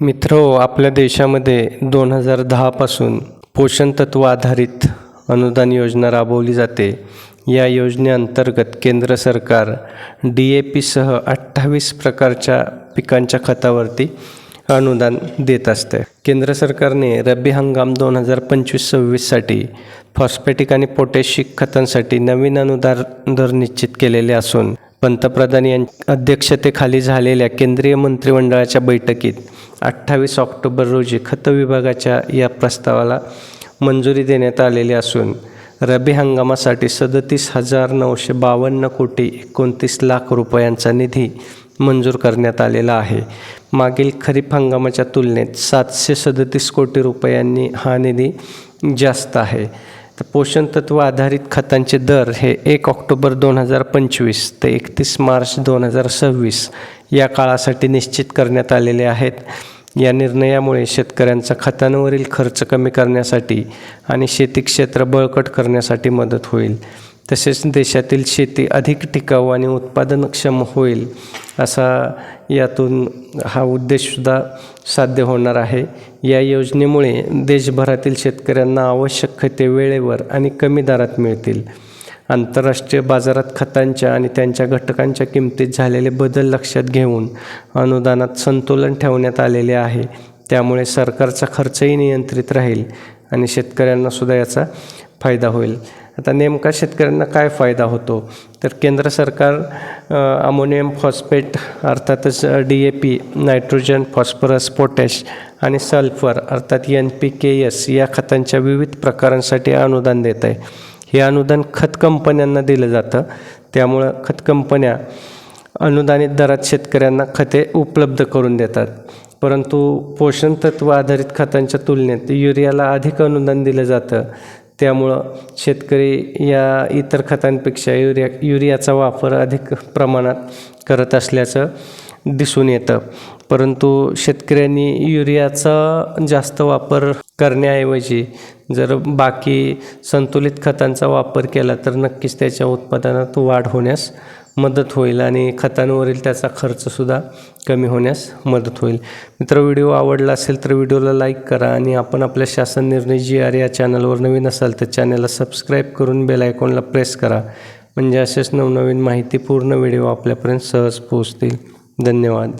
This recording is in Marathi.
मित्र आपल्या देशामध्ये दोन हजार दहापासून पोषण तत्व आधारित अनुदान योजना राबवली जाते. या योजनेअंतर्गत केंद्र सरकार डी ए पीसह अठ्ठावीस प्रकारच्या पिकांच्या खतावरती अनुदान देत असते. केंद्र सरकारने रब्बी हंगाम दोन हजार पंचवीस सव्वीससाठी फॉस्फेटिक आणि पोटॅशिक खतांसाठी नवीन अनुदान दर निश्चित केलेले असून पंतप्रधान यांच्या अध्यक्षतेखाली झालेल्या केंद्रीय मंत्रिमंडळाच्या बैठकीत अठ्ठावीस ऑक्टोबर रोजी खत विभागाच्या या प्रस्तावाला मंजुरी देण्यात आलेली असून रब्बी हंगामासाठी सदतीस हजार नऊशे बावन्न कोटी एकोणतीस लाख रुपयांचा निधी मंजूर करण्यात आलेला आहे. मागील खरीप हंगामाच्या तुलनेत सातशे सदतीस कोटी रुपयांनी हा निधी जास्त आहे. तर पोषण तत्व आधारित खतांचे दर हे एक ऑक्टोबर दोन हजार पंचवीस ते एकतीस मार्च दोन हजार सव्वीस या काळासाठी निश्चित करण्यात आलेले आहेत. या निर्णयामुळे शेतकऱ्यांचा खतांवरील खर्च कमी करण्यासाठी आणि शेती क्षेत्र बळकट करण्यासाठी मदत होईल. तसेच देशातील शेती अधिक टिकाऊ आणि उत्पादनक्षम होईल असा यातून हा उद्देशसुद्धा साध्य होणार आहे. या योजनेमुळे देशभरातील शेतकऱ्यांना आवश्यक खते वेळेवर आणि कमी दरात मिळतील. आंतरराष्ट्रीय बाजारात खतांच्या आणि त्यांच्या घटकांच्या किमतीत झालेले बदल लक्षात घेऊन अनुदानात संतुलन ठेवण्यात आलेले आहे. त्यामुळे सरकारचा खर्चही नियंत्रित राहील आणि शेतकऱ्यांनासुद्धा याचा फायदा होईल. आता नेमका शेतकऱ्यांना काय फायदा होतो? तर केंद्र सरकार अमोनियम फॉस्फेट अर्थातच D A P nitrogen phosphorus potash आणि सल्फर अर्थात एन पी के एस या खतांच्या विविध प्रकारांसाठी अनुदान देत आहे. हे अनुदान खत कंपन्यांना दिलं जातं. त्यामुळं खत कंपन्या अनुदानित दरात शेतकऱ्यांना खते उपलब्ध करून देतात. परंतु पोषण तत्व आधारित खतांच्या तुलनेत युरियाला अधिक अनुदान दिलं जातं. त्यामुळं शेतकरी या इतर खतांपेक्षा युरिया युरियाचा वापर अधिक प्रमाणात करत असल्याचं दिसून येतं. परंतु शेतकऱ्यांनी युरियाचा जास्त वापर करण्याऐवजी जर बाकी संतुलित खतांचा वापर केला तर नक्कीच त्याच्या उत्पादनात वाढ होण्यास मदत होईल आणि खतांवरील त्याचा खर्चसुद्धा कमी होण्यास मदत होईल. मित्र व्हिडिओ आवडला असेल तर व्हिडिओला लाईक करा आणि आपण आपल्या शासन निर्णय जी आर या चॅनलवर नवीन असाल तर चॅनलला सबस्क्राईब करून बेल आयकॉनला प्रेस करा. म्हणजे असेच नवनवीन माहितीपूर्ण व्हिडिओ आपल्यापर्यंत सहज पोहोचतील. धन्यवाद.